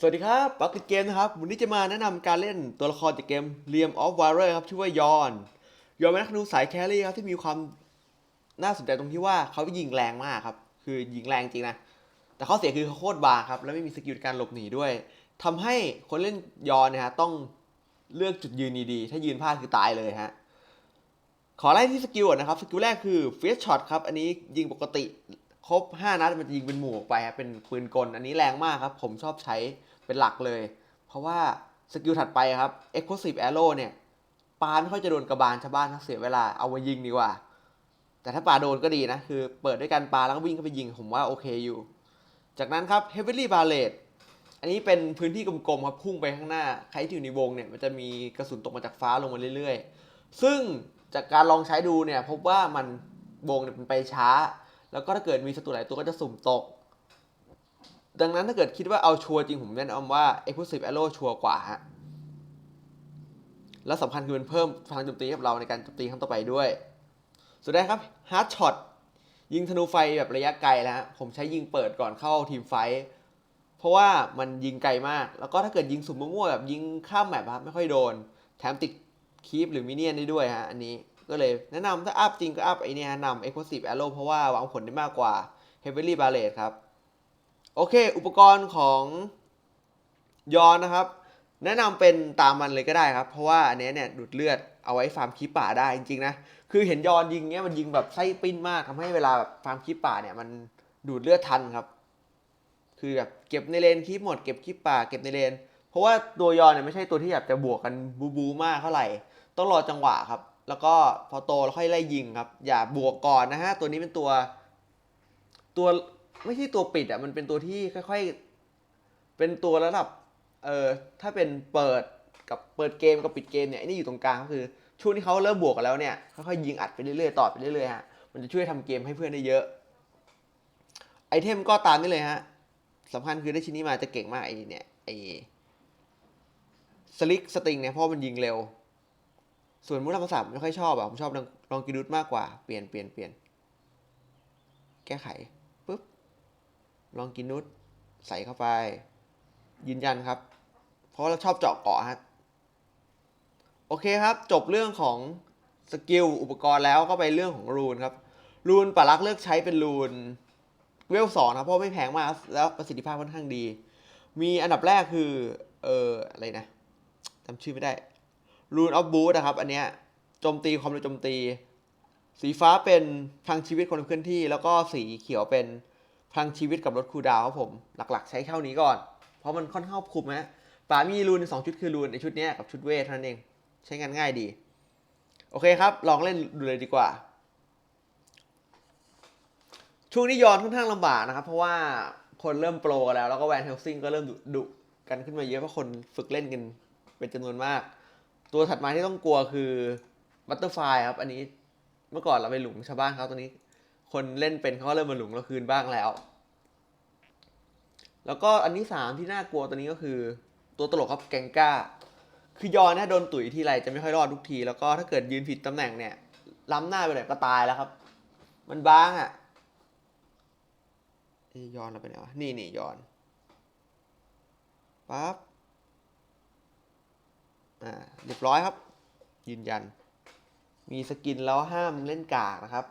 สวัสดีครับบักติดเกมนะครับ วันนี้จะมาแนะนำการเล่นตัวละครจากเกม Realm of Warrior ครับ ชื่อว่ายอน ยอนเป็นนักธนูสายแครี่ครับ ที่มีความน่าสนใจตรงที่ว่าเขายิงแรงมากครับ คือยิงแรงจริงนะ แต่ข้อเสียคือเขาโคตรบาครับ และไม่มีสกิลการหลบหนีด้วยทำให้คนเล่นยอนนี่ยฮะต้องเลือกจุดยืนดีๆ ถ้ายืนพลาดคือตายเลยฮะ ขอไล่ที่สกิลก่อนนะครับ สกิลแรกคือ Fierce Shot ครับ อันนี้ยิงปกติ ครบ 5 นัดมันจะยิงเป็นหมู่ออกไปครับเป็นปืนกล อันนี้แรงมากครับ ผมชอบใช้เป็นหลักเลย เพราะว่าสกิลถัดไปครับ Explosive Arrow เนี่ยปาไม่ค่อยจะโดนกระบาลชาวบ้านนะเสียเวลาเอามายิงดีกว่า แต่ถ้าปาโดนก็ดีนะ คือเปิดด้วยการปาแล้วก็วิ่งเข้าไปยิงผมว่าโอเคอยู่ จากนั้นครับ Heavily Barrel อันนี้เป็นพื้นที่กลมๆครับพุ่งไปข้างหน้า ใครที่อยู่ในวงเนี่ยมันจะมีกระสุนตกมาจากฟ้าลงมาเรื่อย ๆ ซึ่งจากการลองใช้ดูเนี่ยพบว่ามันวงเนี่ยมันไปช้า แล้วก็ถ้าเกิดมีศัตรูหลายตัวก็จะสุ่มตก ดังนั้นถ้าเกิดคิดว่าเอาชัวร์จริงผมแนะนำว่า Explosive Arrow ชัวร์กว่าฮะแล้วสำคัญคือมันเพิ่มพลังโจมตีให้กับเราในการโจมตีครั้งต่อไปด้วย สุดท้ายครับ Hard Shot ยิงธนูไฟแบบระยะไกลแล้วฮะผมใช้ยิงเปิดก่อนเข้าทีมไฟเพราะว่ามันยิงไกลมาก แล้วก็ถ้าเกิดยิงสุ่มมั่วๆแบบยิงข้ามแมปครับไม่ค่อยโดน แถมติดคีปหรือมิเนียนได้ด้วยฮะอันนี้ ก็เลยแนะนำถ้าอัพจริงก็อัพไอเนี่ยนำ Explosive Arrow เพราะว่าหวังผลได้มากกว่า Heavily Barrel ครับ โอเค อุปกรณ์ของยอนนะครับ แนะนำเป็นตามมันเลยก็ได้ครับ เพราะว่าอันนี้เนี่ยดูดเลือดเอาไว้ฟาร์มคีปป่าได้จริงๆนะ คือเห็นยอนยิงเนี้ยมันยิงแบบไส้ปิ้นมากทำให้เวลาแบบฟาร์มคีปป่าเนี่ยมันดูดเลือดทันครับ คือแบบเก็บในเลนคีปหมดเก็บคีป่าเก็บในเลน เพราะว่าตัวยอนเนี่ยไม่ใช่ตัวที่แบบจะบวกกันบูบูมากเท่าไหร่ ต้องรอจังหวะครับ แล้วก็พอโตแล้วค่อยไล่ยิงครับ อย่าบวกก่อนนะฮะ ตัวนี้เป็นตัวตัวไม่ใช่ตัวปิดอะ มันเป็นตัวที่ค่อยๆ เป็นตัวระดับ เออถ้าเป็นเปิดกับเปิดเกมกับปิดเกมเนี่ยไอ้นี่อยู่ตรงกลางก็คือช่วงที่เขาเริ่มบวกกันแล้วเนี่ยค่อยๆยิงอัดไปเรื่อยๆต่อไปเรื่อยๆฮะ มันจะช่วยทำเกมให้เพื่อนได้เยอะ ไอเทมก็ตามนี่เลยฮะสำคัญคือได้ชิ้นนี้มาจะเก่งมากไอเนี่ยไอสลิกสติงเนี่ยเพราะมันยิงเร็ว ส่วนมุทธรรมศาสตร์ไม่ค่อยชอบอะผมชอบลองลองกินุดมากกว่าเปลี่ยนเปลี่ยนเปลี่ยนแก้ไขปุ๊บลองกินุดใส่เข้าไป ยืนยันครับ เพราะเราชอบเจาะเกาะฮะโอเคครับ จบเรื่องของสกิลอุปกรณ์แล้วก็ไปเรื่องของรูนครับ รูนปารักเลือกใช้เป็นรูนเวลสองนะเพราะไม่แพงมากแล้วประสิทธิภาพค่อนข้างดี มีอันดับแรกคือ เอออะไรนะจำชื่อไม่ได้ รูนออฟบูธนะครับ อันเนี้ยโจมตีความเร็วโจมตี สีฟ้าเป็นพลังชีวิตคนเคลื่อนที่ แล้วก็สีเขียวเป็นพลังชีวิตกับรถคูดาวครับผม หลักๆ ใช้เท่านี้ก่อน เพราะมันค่อนข้างคุมนะป๋ามีรูนสองชุดคือรูนในชุดเนี้ยกับชุดเวทเท่านั้นเอง ใช้งานง่ายดี โอเคครับ ลองเล่นดูเลยดีกว่า ช่วงนี้ย้อนค่อนข้างลำบากนะครับ เพราะว่าคนเริ่มโปรกันแล้ว แล้วก็แวนเฮลซิงก็เริ่มดุดุกันขึ้นมาเยอะเพราะคนฝึกเล่นกันเป็นจำนวนมาก ตัวถัดมาที่ต้องกลัวคือบัตเตอร์ไฟครับ อันนี้เมื่อก่อนเราไปหลุมชาวบ้านเขาตอนนี้ คนเล่นเป็นเขาก็เริ่มมาหลุมเราคืนบ้างแล้ว แล้วก็อันที่สามที่น่ากลัวตัวนี้ก็คือ ตัวตลกครับแกงก้า คือยอนเนี่ยโดนตุ๋ยทีไรจะไม่ค่อยรอดทุกที แล้วก็ถ้าเกิดยืนผิดตำแหน่งเนี่ย ล้ำหน้าไปไหนก็ตายแล้วครับ มันบ้างอะ่ะเอ้ยยอนเราไปไหนวะนี่นี่ยอนปั๊บ อ่าเรียบร้อยครับ ยืนยัน มีสกินแล้วห้ามเล่นกากนะครับ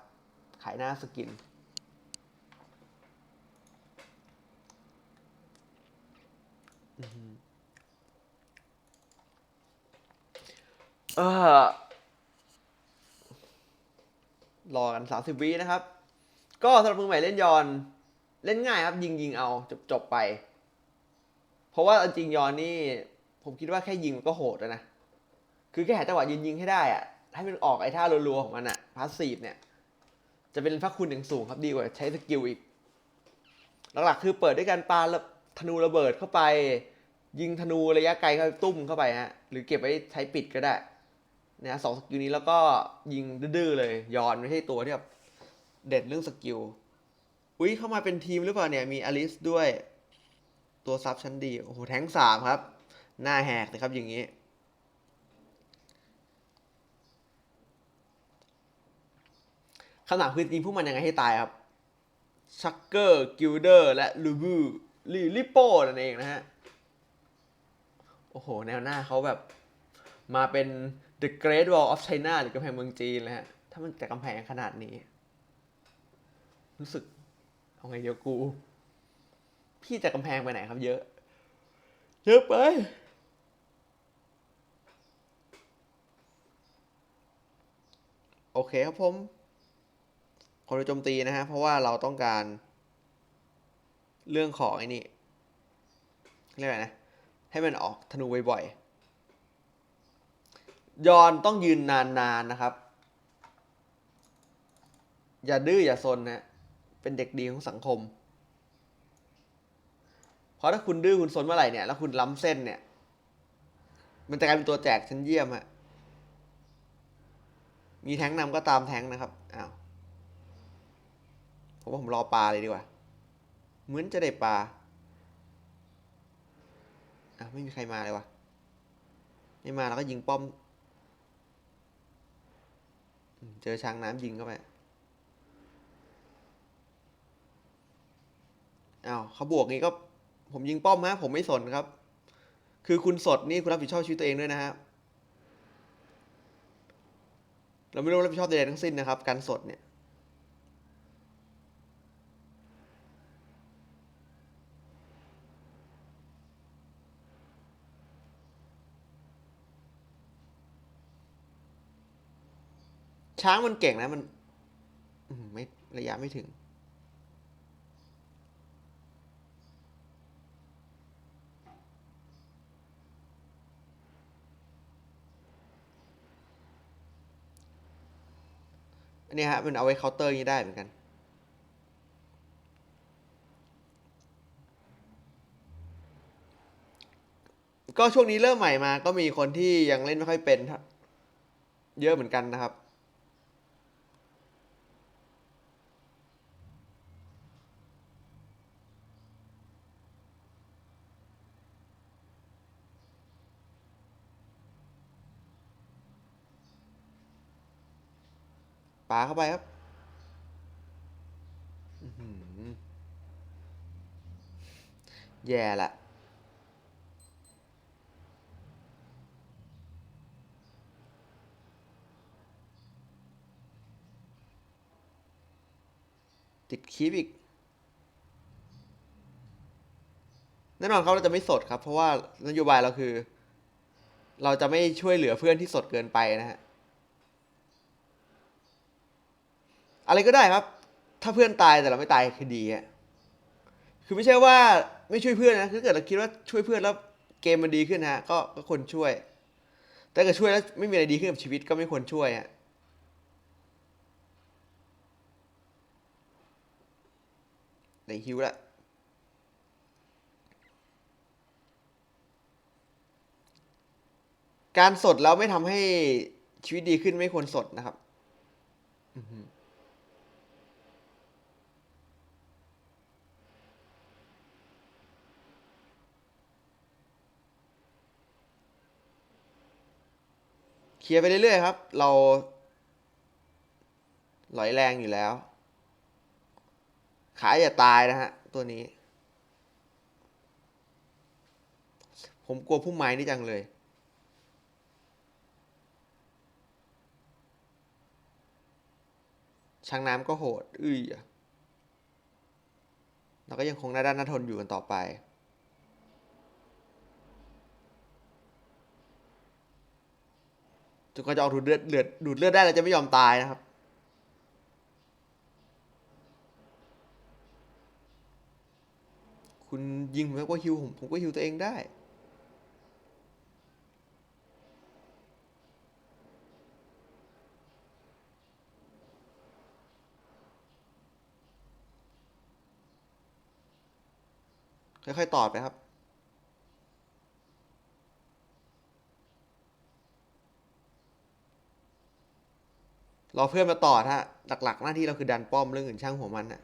ขายหน้าสกินเออรอกันสามสิบวินะครับ ก็สำหรับมือใหม่เล่นยอน เล่นง่ายครับ ยิงยิงเอาจบจบไป เพราะว่าจริงยอนนี่ ผมคิดว่าแค่ยิงมันก็โหดแล้วนะ คือแค่หาจังหวะยิงยิงให้ได้อะให้มันออกไอ้ท่ารัวๆของมันอะพาสซีฟเนี่ย จะเป็นพระคุณอย่างสูงครับดีกว่าใช้สกิลอีก หลักๆคือเปิดด้วยการปาระธนูระเบิดเข้าไป ยิงธนูระยะไกลเข้าไปตุ้มเข้าไปฮะ หรือเก็บไว้ใช้ปิดก็ได้นะสองสกิลนี้แล้วก็ยิงดื้อๆเลย ยอนไม่ใช่ตัวที่แบบเด็ดเรื่องสกิล อุ้ยเข้ามาเป็นทีมหรือเปล่าเนี่ย มีอลิสด้วย ตัวซับชั้นดี โอ้โห แทงสามครับ หน้าแหกเลยครับอย่างนี้ คำถามคือจริงพวกมันยังไงให้ตายครับ ชักเกอร์ กิลเดอร์ และลูบูลีลิโป้นั่นเองนะฮะ โอ้โห แนวหน้าเขาแบบมาเป็น The Great Wall of China หรือกำแพงเมืองจีนเลยฮะ ถ้ามันแต่กำแพงขนาดนี้ รู้สึกเอาไงเดี๋ยวกู พี่จะกำแพงไปไหนครับเยอะ เยอะไป โอเคครับผมคนโจมตีนะฮะ เพราะว่าเราต้องการ เรื่องของไอ้นี่เรียกอะไรนะ ให้มันออกธนูบ่อยๆ ยอนต้องยืนนานๆนะครับ อย่าดื้ออย่าซนนะ เป็นเด็กดีของสังคม เพราะถ้าคุณดื้อคุณซนเมื่อไหร่เนี่ย แล้วคุณล้ำเส้นเนี่ย มันจะกลายเป็นตัวแจกชั้นเยี่ยมฮะ มีแท้งนำก็ตามแท้งนะครับอ้าวผมว่าผมรอปลาเลยดีกว่า เหมือนจะได้ปลาอะไม่มีใครมาเลยวะไม่มาแล้วก็ยิงป้อม เจอช้างน้ำยิงเข้าไปอ้าวเขาบวกงี้ก็ผมยิงป้อมฮะผมไม่สนครับ คือคุณสดนี่คุณรับผิดชอบชีวิตตัวเองด้วยนะฮะ เราไม่รู้รับผิดชอบใดๆทั้งสิ้นนะครับ การสดเนี่ย ช้างมันเก่งนะมันไม่ระยะไม่ถึง นนี้ฮะมันเอาไว้เคาน์เตอร์นี้ได้เหมือนกัน ก็ช่วงนี้เริ่มใหม่มาก็มีคนที่ยังเล่นไม่ค่อยเป็น เยอะเหมือนกันนะครับ ปาเข้าไปครับแย่ละติดคีบอีก แน่นอนครับเราจะไม่สดครับ เพราะว่านโยบายเราคือ เราจะไม่ช่วยเหลือเพื่อนที่สดเกินไปนะฮะ อะไรก็ได้ครับ ถ้าเพื่อนตายแต่เราไม่ตายคือดีอะคือไม่ใช่ว่าไม่ช่วยเพื่อนนะคือถ้าเกิดเราคิดว่าช่วยเพื่อนแล้วเกมมันดีขึ้นนะฮะก็ก็ควรช่วย แต่ถ้าเกิดช่วยแล้วไม่มีอะไรดีขึ้นกับชีวิตก็ไม่ควรช่วยฮะในฮิวละการสดแล้วไม่ทำให้ชีวิตดีขึ้นไม่ควรสดนะครับ เคลียร์ไปเรื่อยๆครับ เราหลอยแรงอยู่แล้ว ขายอย่าตายนะฮะ ตัวนี้ ผมกลัวพุ่มไม้นี่จังเลยช้างน้ำก็โหด อื้ยเราก็ยังคงหน้าด้านหน้าทนอยู่กันต่อไป จนกว่าจะออกดูดเลือดเลือดดูดเลือดได้เราจะไม่ยอมตายนะครับ คุณยิงผมก็ฮิวผมผมก็ฮิวตัวเองได้ค่อยๆตอดไปครับ รอเพื่อนมาต่อถ้าหลักๆ หน้าที่เราคือดันป้อมเรื่องอื่นช่างหัวมันน่ะ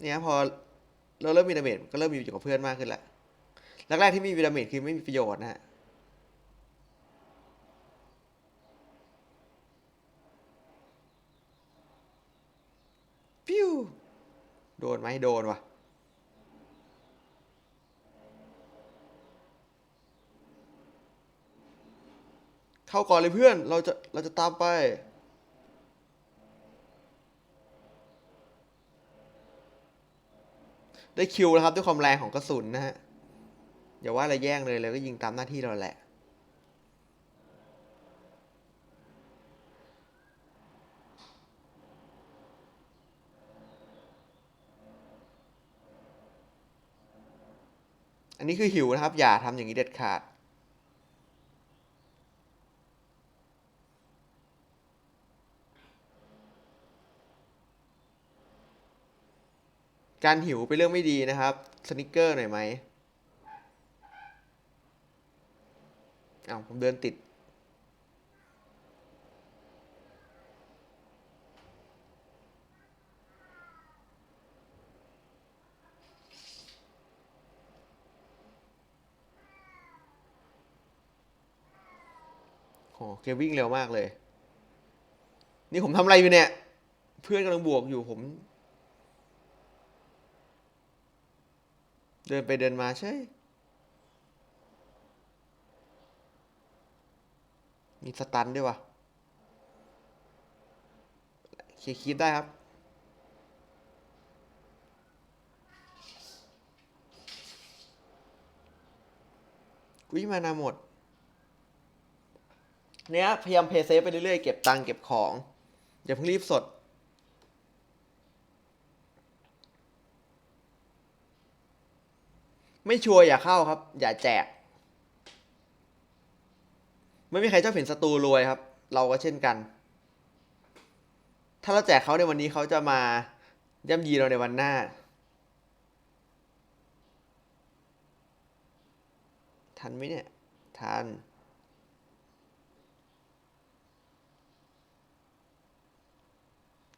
เนี่ยพอเราเริ่มมีดาเมจก็เริ่มมีอยู่กับเพื่อนมากขึ้นแหละแรกๆที่มีดาเมจคือไม่มีประโยชน์นะฮะปิ้วโดนไหมโดนว่ะ เข้าก่อนเลยเพื่อน เราจะ เราจะตามไป ได้คิวนะครับด้วยความแรงของกระสุนนะฮะ อย่าว่าอะไรแย่งเลยเลยก็ยิงตามหน้าที่เราแหละอันนี้คือหิวนะครับ อย่าทำอย่างนี้เด็ดขาด การหิวเป็นเรื่องไม่ดีนะครับ สนิกเกอร์หน่อยไหมอ้าวผมเดินติดโหเกวิ่งเร็วมากเลย นี่ผมทำอะไรอยู่เนี่ย เพื่อนกำลังบวกอยู่ผม เดินไปเดินมาใช่ มีสตันด้วยวะเคียร์คีปได้ครับ กุยมานาหมด เนี้ยพยายามเพย์เซฟไปเรื่อยๆ เก็บตังค์เก็บของ อย่าเพิ่งรีบสด ไม่ชัวร์อย่าเข้าครับ อย่าแจก ไม่มีใครชอบเห็นศัตรูรวยครับ เราก็เช่นกัน ถ้าเราแจกเขาในวันนี้เขาจะมาย่ำยีเราในวันหน้า ทันไหมเนี่ย ทัน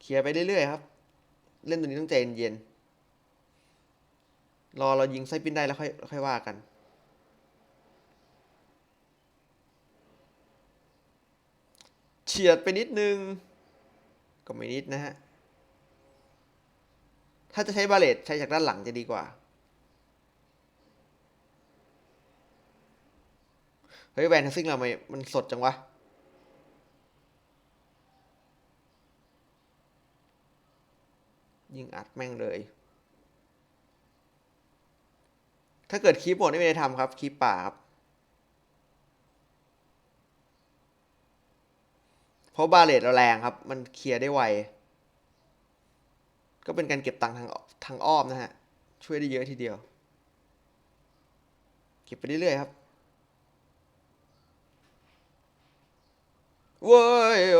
เคลียร์ไปเรื่อยๆครับ เล่นตัวนี้ต้องใจเย็นๆ รอเรายิงไส้ปิ้นได้แล้วค่อยค่อยว่ากัน เฉียดไปนิดนึง ก็ไม่นิดนะฮะ ถ้าจะใช้บาเลตใช้จากด้านหลังจะดีกว่า เฮ้ย แวนทัสซิ่งเราไม่มันสดจังวะยิงอัดแม่งเลย ถ้าเกิดคลิปหมดไม่ได้ทำครับคลิปป่าครับเพราะบาเลตเราแรงครับ มันเคลียร์ได้ไว ก็เป็นการเก็บตังค์ทางทางอ้อมนะฮะ ช่วยได้เยอะทีเดียว เก็บไปเรื่อยๆครับเว้ยโอ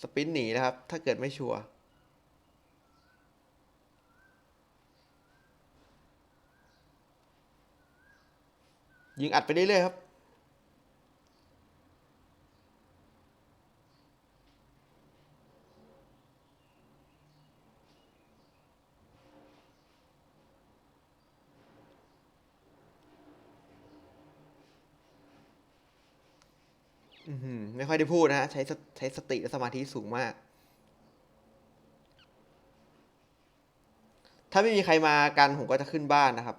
สปินหนีนะครับ ถ้าเกิดไม่ชัวร์ ยิงอัดไปเรื่อยๆครับอือหือไม่ค่อยได้พูดนะฮะใช้ใช้สติและสมาธิสูงมาก ถ้าไม่มีใครมากันผมก็จะขึ้นบ้านนะครับ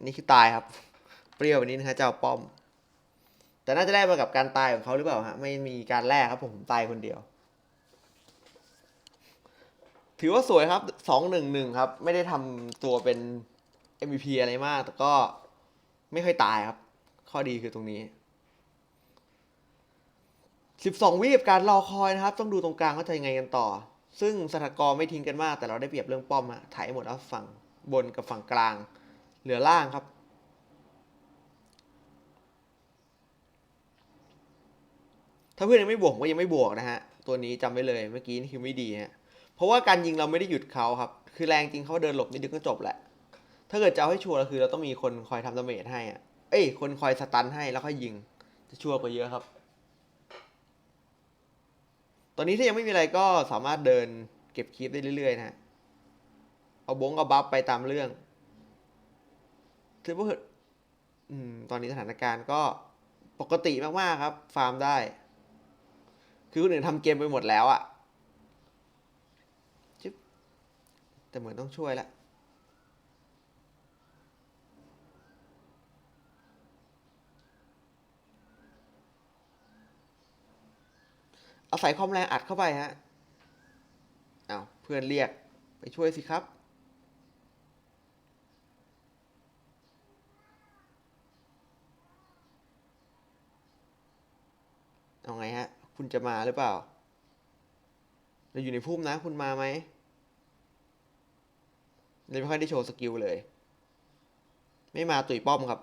อันนี้คือตายครับ เปรี้ยววันนี้นะฮะเจ้าป้อม แต่น่าจะได้มากับการตายของเขาหรือเปล่าฮะไม่มีการแลกครับผมตายคนเดียว ถือว่าสวยครับสองหนึ่งหนึ่งครับ ไม่ได้ทำตัวเป็น MVP อะไรมาก แต่ก็ไม่ค่อยตายครับ ข้อดีคือตรงนี้12วิกับการรอคอยนะครับ ต้องดูตรงกลางว่าจะยังไงกันต่อ ซึ่งสถากรไม่ทิ้งกันมาก แต่เราได้เปรียบเรื่องป้อมอะถ่ายหมดแล้วฝั่งบนกับฝั่งกลาง เหลือล่างครับ ถ้าเพื่อนยังไม่บวกก็ยังไม่บวกนะฮะ ตัวนี้จำไว้เลยเมื่อกี้นี่คือไม่ดีฮะ เพราะว่าการยิงเราไม่ได้หยุดเขาครับ คือแรงจริงเขาเดินหลบนิดนึงก็จบแหละ ถ้าเกิดจะเอาให้ชัวร์คือเราต้องมีคนคอยทำดาเมจให้อะเอ้ย คนคอยสตันให้แล้วค่อยยิง จะชัวร์กว่าเยอะครับ ตอนนี้ถ้ายังไม่มีอะไรก็สามารถเดินเก็บคลิปได้เรื่อยๆนะฮะ เอาบงเอาบัฟไปตามเรื่อง ถือว่าอืมตอนนี้สถานการณ์ก็ปกติมากๆครับ ฟาร์มได้ คือคนอื่นทำเกมไปหมดแล้วอะจึ๊บแต่เหมือนต้องช่วยละเอาใส่คอมแรงอัดเข้าไปฮะ เอาเพื่อนเรียกไปช่วยสิครับ เอาไงฮะ คุณจะมาหรือเปล่า เราอยู่ในพุ่มนะ คุณมาไหมเลยไม่ค่อยได้โชว์สกิลเลย ไม่มาตุ๋ยป้อมครับ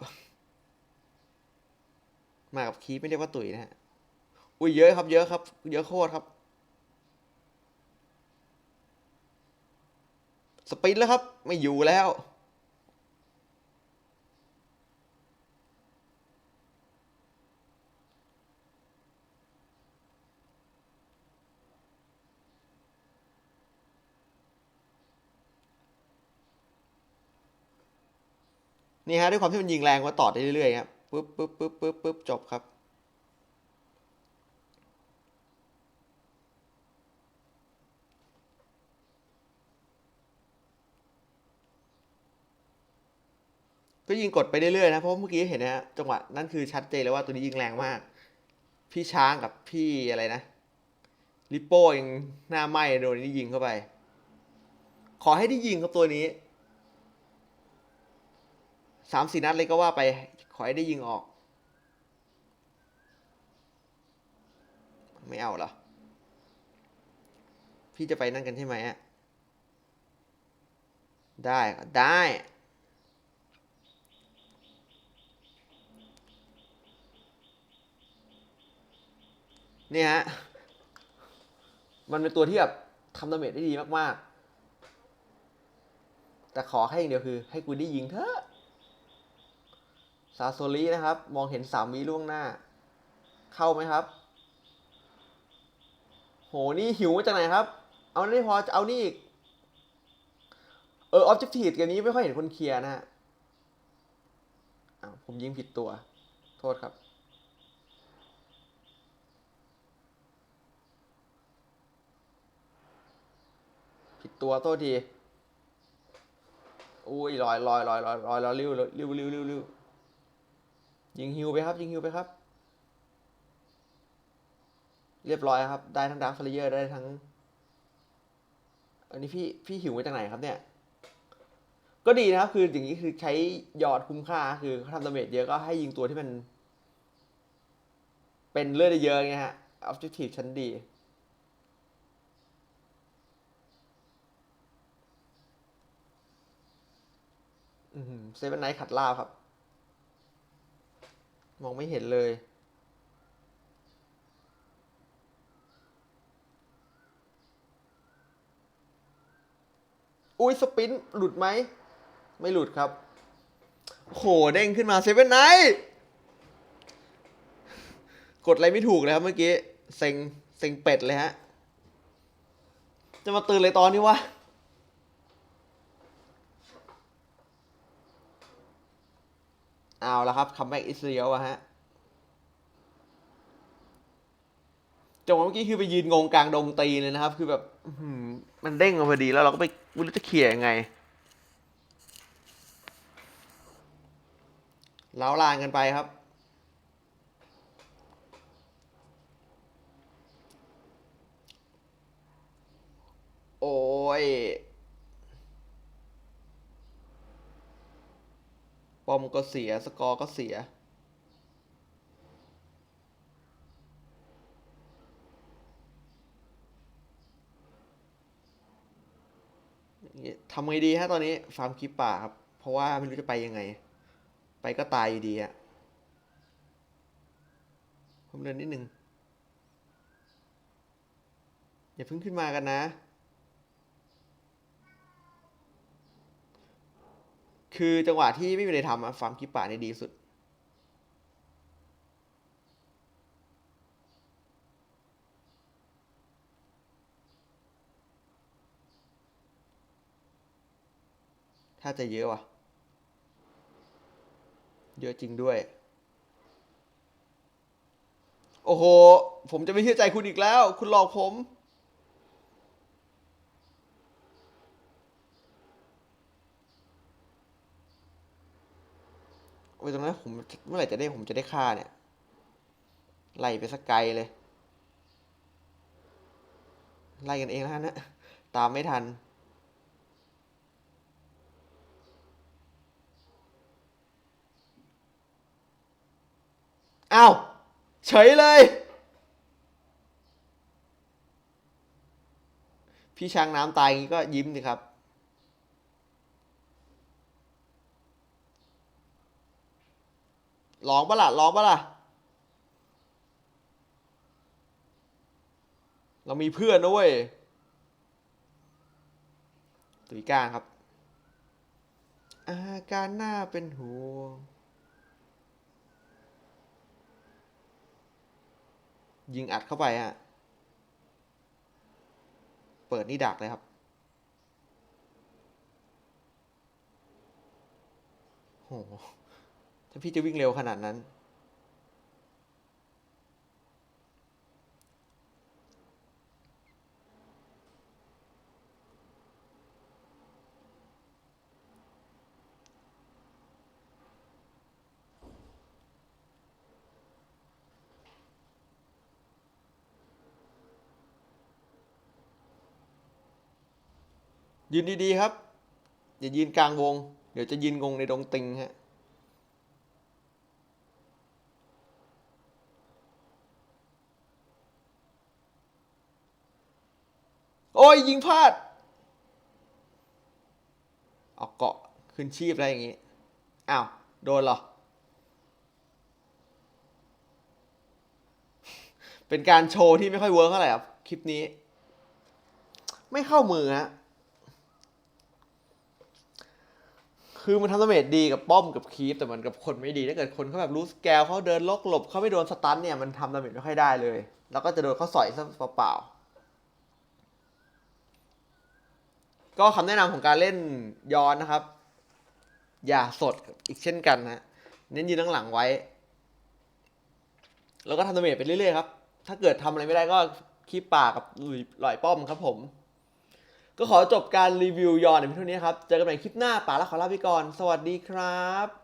มากับคีไม่เรียกว่าตุ๋ยนะฮะ อุ้ยเยอะครับ เยอะครับ เยอะโคตรครับ สปินแล้วครับ ไม่อยู่แล้ว นี่ฮะด้วยความที่มันยิงแรงมาต่อได้เรื่อยๆครับปึ๊บปึ๊บปึ๊บปึ๊บปึ๊บจบครับ ก็ยิงกดไปเรื่อยๆนะเพราะเมื่อกี้เห็นนะฮะจังหวะนั่นคือชัดเจนเลยว่าตัวนี้ยิงแรงมาก พี่ช้างกับพี่อะไรนะลิปโป้ยังหน้าไหม้โดนนี่ยิงเข้าไป ขอให้ได้ยิงครับตัวนี้ สามสี่นัดเลยก็ว่าไป ขอให้ได้ยิงออก ไม่เอาเหรอ พี่จะไปนั่นกันใช่ไหมอะได้ได้เนี่ยฮะ มันเป็นตัวที่แบบทำดาเมจได้ดีมาก ๆ แต่ขอให้อย่างเดียวคือ ให้กูได้ยิงเถอะ ซาโซลีนะครับ มองเห็นสามวิล่วงหน้า เข้าไหมครับ โหนี่หิวมาจากไหนครับ เอาไม่พอจะเอานี่อีก เออออบเจกตีฟกันนี้ไม่ค่อยเห็นคนเคลียร์นะฮะอ้าวผมยิงผิดตัว โทษครับผิดตัวโทษที อุ้ยลอยลอยลอยลอยลอยลอยริ้วริ้วริ้วริ้วริ้ว ยิงฮิวไปครับ ยิงฮิวไปครับ เรียบร้อยครับ ได้ทั้งดาร์คฟลเยอร์ได้ทั้ง อันนี้พี่พี่หิวมาจากไหนครับเนี่ย ก็ดีนะครับ คืออย่างนี้คือใช้ยอดคุ้มค่า คือเขาทำดาเมจเยอะก็ให้ยิงตัวที่มัน เป็นเลือดเยอะไงฮะออบเจกตีฟชั้นดีเซเว่นไนท์ขัดลาบครับ มองไม่เห็นเลย อุ้ยสปินหลุดไหม ไม่หลุดครับ โหเด้งขึ้นมาเซเว่นไนกดอะไรไม่ถูกเลยครับเมื่อกี้ เซ็ง เซ็งเป็ดเลยฮะ จะมาตื่นเลยตอนนี้วะ เอาละครับคัมแบ็กอิสเรียลอะฮะจังหวะเมื่อกี้คือไปยืนงงกลางดงตีเลยนะครับ คือแบบมันเด้งมาพอดีแล้วเราก็ไปไม่รู้จะเขี่ยยังไงเล้าลานกันไปครับ โอ้ย ปอมก็เสีย สกอร์ก็เสีย ทำไงดีฮะตอนนี้ฟาร์มคลิปป่าครับ เพราะว่าไม่รู้จะไปยังไง ไปก็ตายอยู่ดีอะผมเดินนิดนึงอย่าเพิ่งขึ้นมากันนะ คือจังหวะที่ไม่มีอะไรทำอะฟาร์มคิปป่านี่ดีสุด ถ้าจะเยอะว่ะ เยอะจริงด้วย โอ้โห ผมจะไม่เชื่อใจคุณอีกแล้ว คุณหลอกผม โอ้ย ตรงนั้นผมเมื่อไหร่จะได้ผมจะได้ค่าเนี่ยไล่ไปสักไกลเลยไล่กันเองแล้วนนะตามไม่ทัน อ้าวเฉยเลย พี่ช้างน้ำตายอย่างนี้ก็ยิ้มสิครับ ร้องปะล่ะร้องปะล่ะ เรามีเพื่อนนะเว้ยตุยก้างครับ อาการหน้าเป็นห่วงยิงอัดเข้าไปฮะ เปิดนี่ดักเลยครับ โห พี่จะวิ่งเร็วขนาดนั้น ยืนดี ๆ ครับ อย่ายืนกลางวง เดี๋ยวจะยืนงงในดงติงฮะ โอ้ยยิงพลาด เอาเกาะขึ้นชีพอะไรอย่างงี้ อ้าว โดนเหรอ เป็นการโชว์ที่ไม่ค่อยเวิร์กเท่าไหร่ครับ คลิปนี้ ไม่เข้ามือฮะ คือมันทำดาเมจดีกับป้อมกับคีปแต่มันกับคนไม่ดี ถ้าเกิดคนเขาแบบรู้สแกลเขาเดินลกหลบเขาไม่โดนสตันเนี่ยมันทำดาเมจไม่ค่อยได้เลย แล้วก็จะโดนเขาสอยซะเปล่าๆ ก็คำแนะนำของการเล่นย้อนนะครับ อย่าสดอีกเช่นกันนะเน้นยืนข้างหลังไว้ แล้วก็ทำดาเมจไปเรื่อยๆครับ ถ้าเกิดทำอะไรไม่ได้ก็คีบปากกับหลุยลอยป้อมครับผม ก็ขอจบการรีวิวยอนในวันท่านี้ครับ เจอกันใหม่คลิปหน้าป่าละขอลาไปก่อน สวัสดีครับ